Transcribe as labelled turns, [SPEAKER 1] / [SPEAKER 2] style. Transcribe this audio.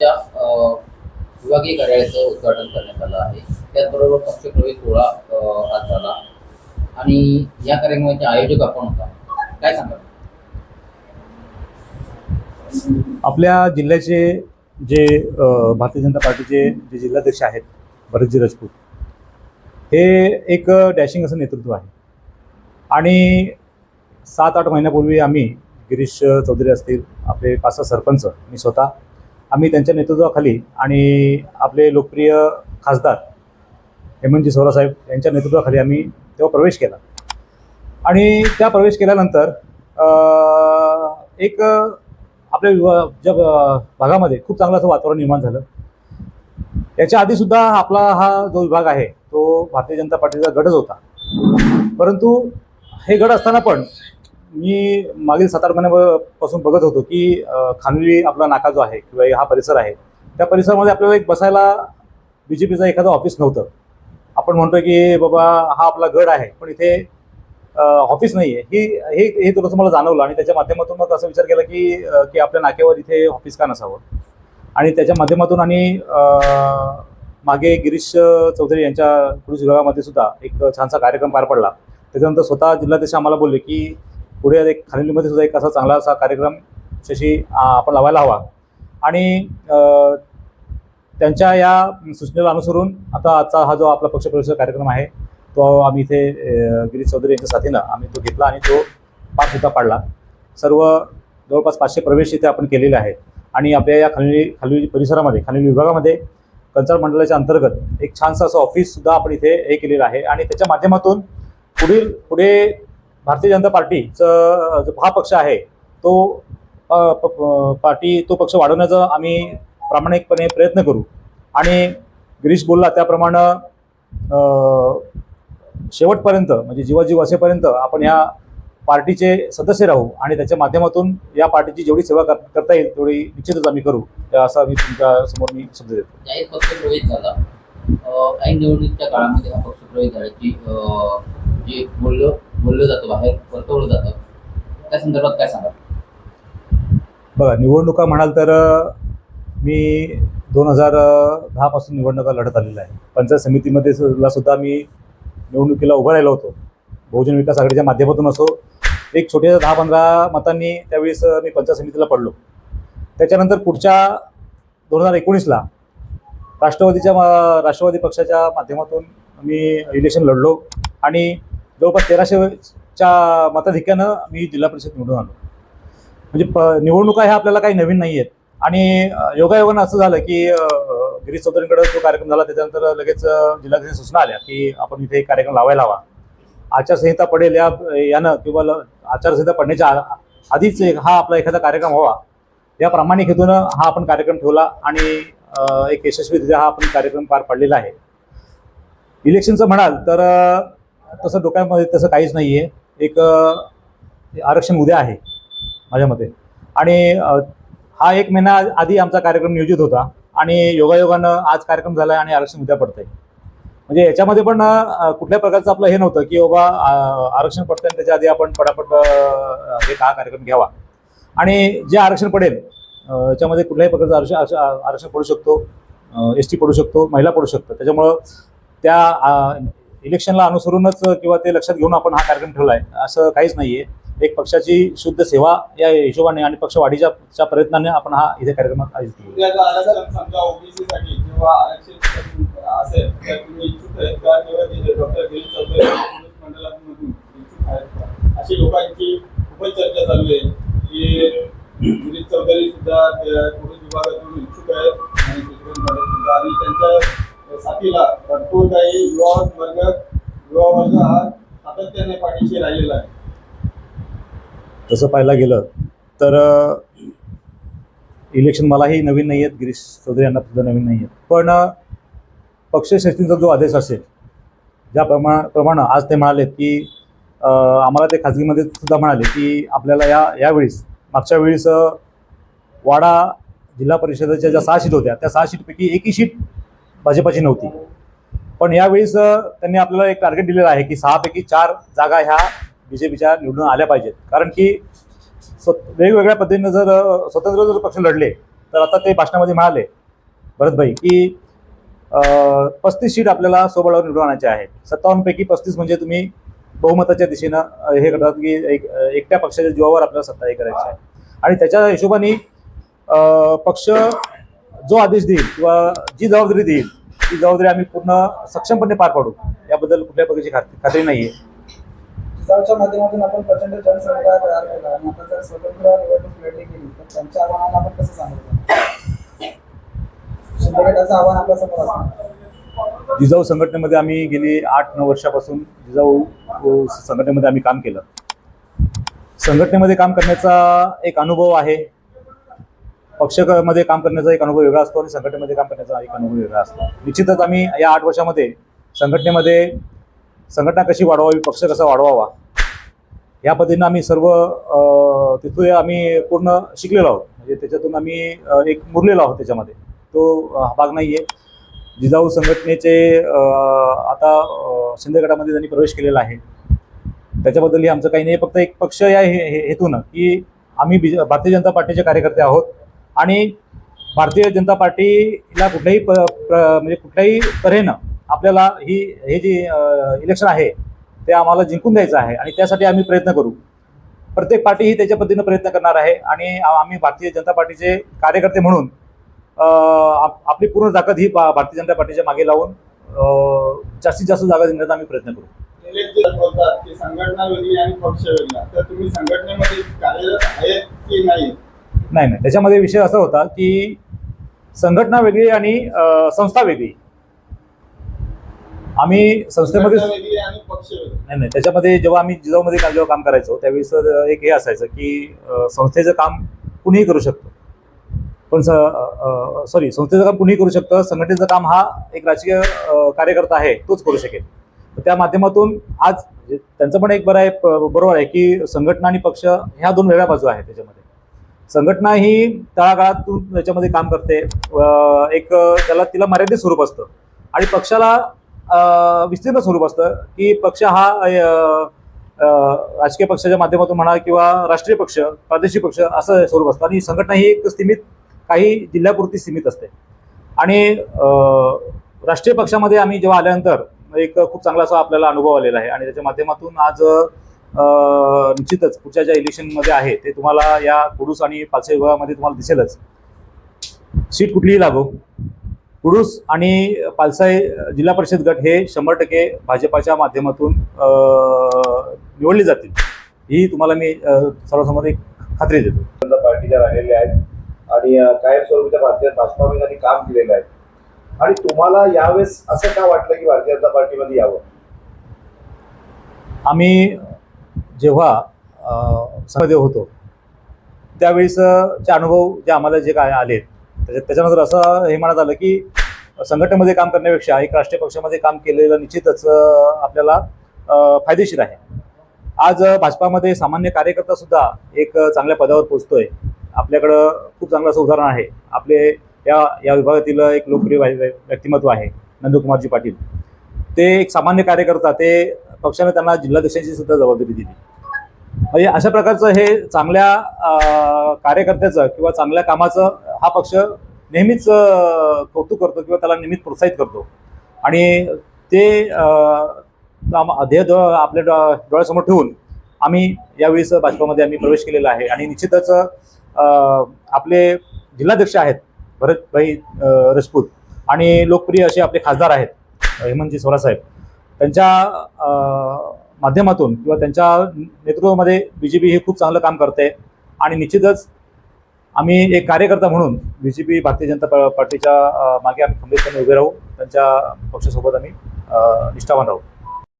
[SPEAKER 1] त्या विभागीय कार्यालयाचं उद्घाटन करण्यात आलं आहे. त्याचबरोबर पक्षप्रवेश सोहळा आज झाला. आणि या कार्यक्रमाचे आयोजक आपण होता. काय सांगा
[SPEAKER 2] आपल्या जिल्ह्याचे जे भारतीय जनता पार्टीचे जे जिल्हाध्यक्ष आहेत भरतजी राजपूत हे एक डॅशिंग असं नेतृत्व आहे. आणि सात आठ महिन्यापूर्वी आम्ही गिरीश चौधरी असतील आपले पाच सहा सरपंच मी स्वतः आम्ही त्यांच्या नेतृत्वाखाली आणि आपले लोकप्रिय खासदार हेमंतजी सोरासाहेब यांच्या नेतृत्वाखाली आम्ही तेव्हा प्रवेश केला. आणि त्या प्रवेश केल्यानंतर एक आपल्या विभा ज्या भागामध्ये खूप चांगलं असं वातावरण निर्माण झालं. याच्या आधी सुद्धा आपला हा जो विभाग आहे तो भारतीय जनता पार्टीचा गडच होता. परंतु हे गड असताना पण मी मागील सात आठ महिन्यापासून बघत होतो की खानवी आपला नाका जो आहे किंवा हा परिसर आहे त्या परिसरामध्ये आपल्याला एक बसायला बी जे पीचं एखादं ऑफिस नव्हतं. आपण म्हणतो की बाबा हा आपला गड आहे पण इथे ऑफिस नाही आहे ही हे हे थोडंसं मला जाणवलं आणि त्याच्या माध्यमातून मग असा विचार केला की की आपल्या नाक्यावर इथे ऑफिस का नसावं? आणि त्याच्या माध्यमातून आणि मागे गिरीश चौधरी यांच्या कृषी विभागामध्ये सुद्धा एक छानसा कार्यक्रम पार पडला. त्याच्यानंतर स्वतः जिल्हाध्यक्ष आम्हाला बोलले की पुढे एक खालीमध्ये सुद्धा एक असा चांगला असा कार्यक्रम शशी आपण लावायला हवा. आणि त्यांच्या या सूचनेला अनुसरून आता आजचा हा जो आपला पक्षप्रवेश कार्यक्रम आहे तो आम्ही इथे गिरीश चौधरी यांच्या साथीनं आम्ही तो घेतला आणि तो पाच सुद्धा पाडला. सर्व जवळपास पाचशे प्रवेश इथे आपण केलेले आहेत. आणि आपल्या या खाली खाली परिसरामध्ये खालील विभागामध्ये कंचाळ मंडळाच्या अंतर्गत एक छानसं असं ऑफिससुद्धा आपण इथे हे केलेलं आहे. आणि त्याच्या माध्यमातून पुढील पुढे भारतीय जनता पार्टीचं जो हा पक्ष आहे तो पार्टी तो पक्ष वाढवण्याचा आम्ही प्रामाणिकपणे प्रयत्न करू. आणि गिरीश बोलला त्याप्रमाणे शेवटपर्यंत म्हणजे जीवाजीव असेपर्यंत आपण या पार्टीचे सदस्य राहू आणि त्याच्या माध्यमातून या पार्टीची जेवढी सेवा कर करता येईल तेवढी निश्चितच आम्ही करू. असं मी तुमच्यासमोर मी शब्द देतो.
[SPEAKER 1] जाहीर पक्षप्रवेश झाला. काही निवडणुकीच्या काळामध्ये हा पक्षप्रवेश झाला की जे बोललं बोललं जातं बाहेर वर्तवलं जातं. त्या संदर्भात काय सांगा
[SPEAKER 2] बघा निवडणुका म्हणाल तर मी दोन हजार दहापासून निवडणुका लढत आलेला आहे. पंचायत समितीमध्ये ला सुद्धा मी निवडणुकीला उभं राहिलो होतो. बहुजन विकास आघाडीच्या माध्यमातून असो एक छोट्या दहा पंधरा मतांनी त्यावेळेस मी पंचायत समितीला पडलो. त्याच्यानंतर पुढच्या दोन हजार एकोणीसला राष्ट्रवादीच्या राष्ट्रवादी पक्षाच्या माध्यमातून मी इलेक्शन लढलो. आणि जवळपास तेराशेच्या मताधिक्यानं मी जिल्हा परिषद निवडून आलो. म्हणजे प निवडणुका ह्या आपल्याला काही नवीन नाही आहेत आणि योगायोगानं असं झालं की गिरीश चौधरींकडे जो कार्यक्रम झाला त्याच्यानंतर लगेच जिल्हाधिकारी सूचना आल्या की आपण इथे एक कार्यक्रम लावायला हवा. आचारसंहिता पडेल या यानं किंवा आचारसंहिता पडण्याच्या आ- आधीच एक हा आपला एखादा कार्यक्रम व्हावा. या प्रामाणिक हेतूनं हा आपण कार्यक्रम ठेवला आणि एक यशस्वीरित्या हा आपण कार्यक्रम पार पाडलेला आहे. इलेक्शनचं म्हणाल तर तसं डोक्यामध्ये तसं काहीच नाही आहे एक आरक्षण उद्या आहे माझ्या मते. आणि हा एक महिना आधी आमचा कार्यक्रम नियोजित होता आणि योगायोगानं आज कार्यक्रम झाला आणि आरक्षण उद्या पडतंय. म्हणजे याच्यामध्ये पण कुठल्या प्रकारचं आपलं हे नव्हतं की बाबा आरक्षण पडतं आणि त्याच्या आधी आपण पटापट एक हा कार्यक्रम घ्यावा. आणि जे आरक्षण पडेल याच्यामध्ये कुठल्याही प्रकारचं आरक्षण आरक्षण- पडू शकतो. एस टी पडू शकतो महिला पडू शकतो त्याच्यामुळं त्या इलेक्शनला अनुसरूनच किंवा ते लक्षात घेऊन आपण हा कार्यक्रम ठेवला आहे असं काहीच नाही आहे एक पक्षाची शुद्ध सेवा या हिशोबाने आणि पक्षवाढीच्या च्या प्रयत्नाने आपण हा इथे कार्यक्रम आयोजित केला.
[SPEAKER 3] केलेला आहे.
[SPEAKER 2] तसं पाहायला गेलं तर इलेक्शन मलाही नवीन नाही आहेत गिरीश चौधरी यांना सुद्धा नवीन नाही आहेत पण पक्ष पक्षश्रेष्ठींचा जो आदेश असेल ज्या प्रमा प्रमाण आज ते म्हणालेत की आम्हाला ते खाजगीमध्ये सुद्धा म्हणाले की आपल्याला या यावेळीस मागच्या वेळेस वाडा जिल्हा परिषदेच्या ज्या सहा सीट होत्या त्या सहा सीटपैकी एकही सीट भाजपाची नव्हती. पण यावेळेस त्यांनी आपल्याला एक टार्गेट दिलेलं आहे की सहापैकी चार जागा ह्या बी जे पीच्या निवडून आल्या पाहिजेत. कारण की स्व वेगवेगळ्या पद्धतीनं जर स्वतंत्र जर पक्ष लढले तर आता ते भाषणामध्ये म्हणाले भरतभाई की पस्तीस सीट आपल्याला सोबळावर निवडून आणायचे आहे सत्तावन्नपैकी पस्तीस म्हणजे तुम्ही बहुमताच्या दिशेनं हे करतात की एक एकट्या पक्षाच्या जीवावर आपल्याला सत्ता हे करायची आहे. आणि त्याच्या हिशोबाने पक्ष जो आदेश देईल किंवा जी जबाबदारी देईल ती जबाबदारी आम्ही पूर्ण सक्षमपणे पार पाडू. याबद्दल कुठल्या प्रकारची खात्री खात्री नाही आहे
[SPEAKER 4] उत्सवाच्या माध्यमातून आपण प्रचंड जनसमुदाय तयार केला. आणि आता जर स्वतंत्र निवडणूक लढली गेली तर त्यांच्या आव्हानाला आपण कसं सांगितलं शिंदे आव्हान आपल्यासमोर असणार.
[SPEAKER 2] जिजाऊ संघटनेमध्ये आम्ही गेली आठ नऊ वर्षापासून जिजाऊ संघटनेमध्ये आम्ही काम केलं. संघटनेमध्ये काम करण्याचा एक अनुभव आहे. पक्षामध्ये काम करण्याचा एक अनुभव वेगळा असतो आणि संघटनेमध्ये काम करण्याचा एक अनुभव वेगळा असतो. निश्चितच आम्ही या आठ वर्षामध्ये संघटनेमध्ये संघटना कशी वाढवावी पक्ष कसा वाढवावा या पद्धतीनं आम्ही सर्व अ, तिथून आम्ही पूर्ण शिकलेलो आहोत. म्हणजे त्याच्यातून आम्ही एक मुरलेलो आहोत त्याच्यामध्ये. तो हा भाग नाही आहे जिजाऊ संघटनेचे आता अ, शिंदे गटामध्ये त्यांनी प्रवेश केलेला आहे. त्याच्याबद्दलही आमचं काही नाही. फक्त एक पक्ष या हे- हे- हेतून की आम्ही बी भारतीय जनता पार्टीचे कार्यकर्ते आहोत आणि भारतीय जनता पार्टीला कुठल्याही प प्र- म्हणजे कुठल्याही तऱ्हेनं आपल्याला ही हे जी इलेक्शन आहे ते आम्हाला जिंकून द्यायचं आहे आणि त्यासाठी आम्ही प्रयत्न करू. प्रत्येक पार्टी ही त्याच्या पद्धतीनं प्रयत्न करणार आहे आणि आम्ही भारतीय जनता पार्टीचे कार्यकर्ते म्हणून आपली पूर्ण ताकद ही भारतीय जनता पार्टीच्या मागे लावून जास्तीत जास्त जागा जिंकण्याचा आम्ही प्रयत्न करू.
[SPEAKER 3] निलेश जे बोलतात की संघटना वेगळी आणि पक्ष वेगळा. तर तुम्ही संघटनेमध्ये कार्यरत आहेत की नाही?
[SPEAKER 2] नाही नाही. त्याच्यामध्ये विषय असा होता की संघटना वेगळी आणि संस्था वेगळी. आम्ही संस्थेमध्ये नाही नाही त्याच्यामध्ये जेव्हा आम्ही जिजाऊमध्ये काम जेव्हा काम करायचो त्यावेळेस तर एक हे असायचं की संस्थेचं काम कुणीही करू शकतो. पण सॉरी संस्थेचं काम कुणीही करू शकतं. संघटनेचं काम हा एक राजकीय कार्यकर्ता आहे तोच करू शकेल. त्या माध्यमातून आज म्हणजे त्यांचं पण एक बरं आहे बरोबर आहे की संघटना आणि पक्ष ह्या दोन वेगळ्या बाजू आहेत त्याच्यामध्ये. संघटना ही तळागाळातून त्याच्यामध्ये काम करते. एक त्याला तिला मर्यादित स्वरूप असतं. आणि पक्षाला विस्तीर्ण स्वरूप असतं की पक्ष हा राजकीय पक्षाच्या माध्यमातून म्हणा किंवा राष्ट्रीय पक्ष प्रादेशिक पक्ष असं स्वरूप असतं. आणि संघटना ही एक सीमित काही जिल्ह्यापुरती सीमित असते. आणि राष्ट्रीय पक्षामध्ये आम्ही जेव्हा आल्यानंतर एक खूप चांगला असा आपल्याला अनुभव आलेला आहे. आणि त्याच्या माध्यमातून आज निश्चितच पुढच्या ज्या इलेक्शनमध्ये आहे ते तुम्हाला या कुडूस आणि पाचशे विभागामध्ये तुम्हाला दिसेलच. सीट कुठलीही लागो. कुडूस आणि पालसाई जिल्हा परिषद गट हे शंभर टक्के भाजपाच्या माध्यमातून निवडले जातील. ही तुम्हाला मी सर्वसमोर एक खात्री देतो.
[SPEAKER 5] जनता पार्टीच्या राहिलेल्या आहेत आणि कायमस्वरूपीच्या भारतीय भाजपामध्ये त्यांनी काम केलेलं आहे. आणि तुम्हाला यावेळेस असं का वाटलं की भारतीय जनता पार्टीमध्ये यावं?
[SPEAKER 2] आम्ही जेव्हा सभेमध्ये होतो त्यावेळेस अ, चे अनुभव जे आम्हाला जे काय आले त्याच्यात त्याच्यानंतर असं हे म्हणत आलं की संघटनेमध्ये काम करण्यापेक्षा एक राष्ट्रीय पक्षामध्ये काम केलेलं निश्चितच आपल्याला फायदेशीर आहे. आज भाजपामध्ये सामान्य कार्यकर्ता सुद्धा एक चांगल्या पदावर पोहोचतोय. आपल्याकडं खूप चांगलं असं उदाहरण आहे. आपले या या विभागातील एक लोकप्रिय व्यक्तिमत्व आहे नंदकुमारजी पाटील. ते एक सामान्य कार्यकर्ता ते पक्षाने त्यांना जिल्हाध्यक्षांची सुद्धा जबाबदारी दिली. म्हणजे अशा प्रकारचं हे चांगल्या कार्यकर्त्याचं किंवा चांगल्या कामाचं हा पक्ष नेहमीच कौतुक करतो किंवा त्याला नेहमीच प्रोत्साहित करतो. आणि ते अं, ध्येय आपल्या डो- डोळ्यासमोर ठेवून आम्ही यावेळेस भाजपामध्ये आम्ही प्रवेश केलेला आहे. आणि निश्चितच आपले जिल्हाध्यक्ष आहेत भरतभाई रजपूत राजपूत आणि लोकप्रिय असे आपले खासदार आहेत हेमंतजी सोरासाहेब. त्यांच्या माध्यमातून किंवा त्यांच्या नेतृत्वामध्ये बी जे पी हे खूप चांगलं काम करते आणि निश्चितच आम्ही एक कार्यकर्ता म्हणून B J P Bharatiya Janata पार्टीच्या मागे आम्ही खंबीरपणे उभे राहू त्यांच्या पक्षासोबत आम्ही निष्ठावान राहू.